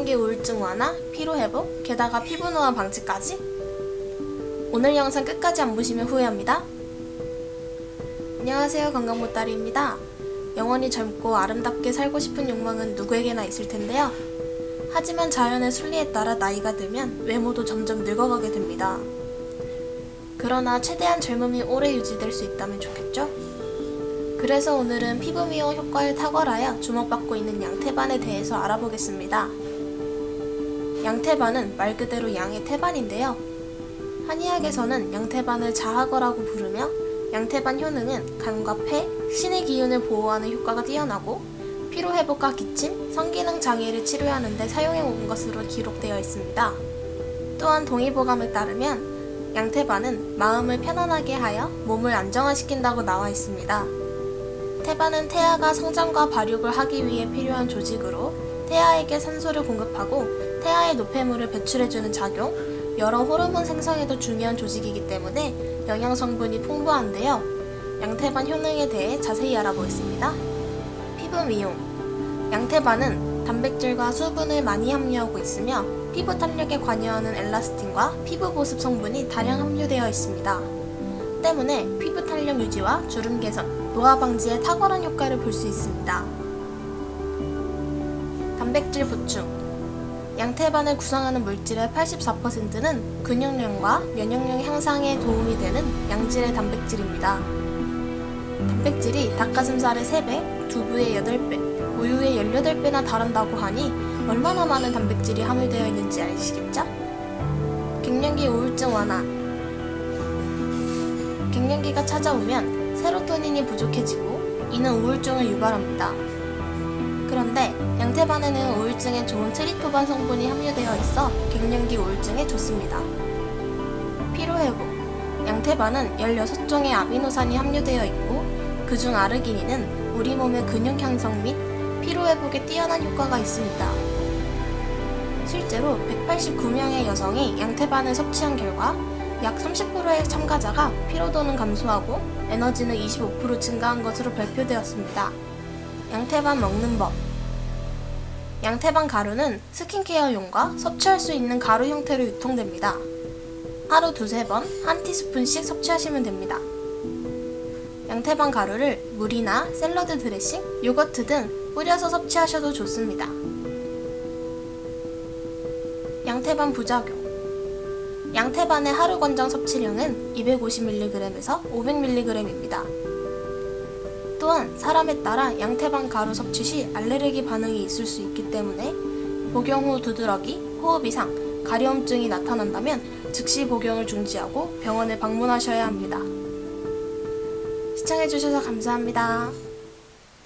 갱년기 우울증 완화, 피로 회복, 게다가 피부 노화 방지까지? 오늘 영상 끝까지 안 보시면 후회합니다. 안녕하세요. 건강보따리입니다. 영원히 젊고 아름답게 살고 싶은 욕망은 누구에게나 있을 텐데요. 하지만 자연의 순리에 따라 나이가 들면 외모도 점점 늙어가게 됩니다. 그러나 최대한 젊음이 오래 유지될 수 있다면 좋겠죠? 그래서 오늘은 피부 미용 효과를 탁월하여 주목받고 있는 양태반에 대해서 알아보겠습니다. 양태반은 말 그대로 양의 태반인데요. 한의학에서는 양태반을 자학어라고 부르며 양태반 효능은 간과 폐, 신의 기운을 보호하는 효과가 뛰어나고 피로 회복과 기침, 성기능 장애를 치료하는 데 사용해 온 것으로 기록되어 있습니다. 또한 동의보감에 따르면 양태반은 마음을 편안하게 하여 몸을 안정화시킨다고 나와 있습니다. 태반은 태아가 성장과 발육을 하기 위해 필요한 조직으로 태아에게 산소를 공급하고 태아의 노폐물을 배출해주는 작용, 여러 호르몬 생성에도 중요한 조직이기 때문에 영양 성분이 풍부한데요. 양태반 효능에 대해 자세히 알아보겠습니다. 피부 미용. 양태반은 단백질과 수분을 많이 함유하고 있으며 피부 탄력에 관여하는 엘라스틴과 피부 보습 성분이 다량 함유되어 있습니다. 때문에 피부 탄력 유지와 주름 개선, 노화 방지에 탁월한 효과를 볼 수 있습니다. 단백질 보충. 양태반을 구성하는 물질의 84%는 근육량과 면역력 향상에 도움이 되는 양질의 단백질입니다. 단백질이 닭가슴살의 3배, 두부의 8배, 우유의 18배나 다른다고 하니 얼마나 많은 단백질이 함유되어 있는지 아시겠죠? 갱년기 우울증 완화. 갱년기가 찾아오면 세로토닌이 부족해지고 이는 우울증을 유발합니다. 그런데 양태반에는 우울증에 좋은 트리토반 성분이 함유되어 있어 갱년기 우울증에 좋습니다. 피로회복 양태반은 16종의 아미노산이 함유되어 있고 그중 아르기닌은 우리 몸의 근육 향상 및 피로회복에 뛰어난 효과가 있습니다. 실제로 189명의 여성이 양태반을 섭취한 결과 약 30%의 참가자가 피로도는 감소하고 에너지는 25% 증가한 것으로 발표되었습니다. 양태반 먹는 법 양태반 가루는 스킨케어용과 섭취할 수 있는 가루 형태로 유통됩니다. 하루 두세 번 한 티스푼씩 섭취하시면 됩니다. 양태반 가루를 물이나 샐러드 드레싱, 요거트 등 뿌려서 섭취하셔도 좋습니다. 양태반 부작용 양태반의 하루 권장 섭취량은 250mg에서 500mg입니다. 또한 사람에 따라 양태반 가루 섭취 시 알레르기 반응이 있을 수 있기 때문에 복용 후 두드러기, 호흡 이상, 가려움증이 나타난다면 즉시 복용을 중지하고 병원에 방문하셔야 합니다. 시청해주셔서 감사합니다.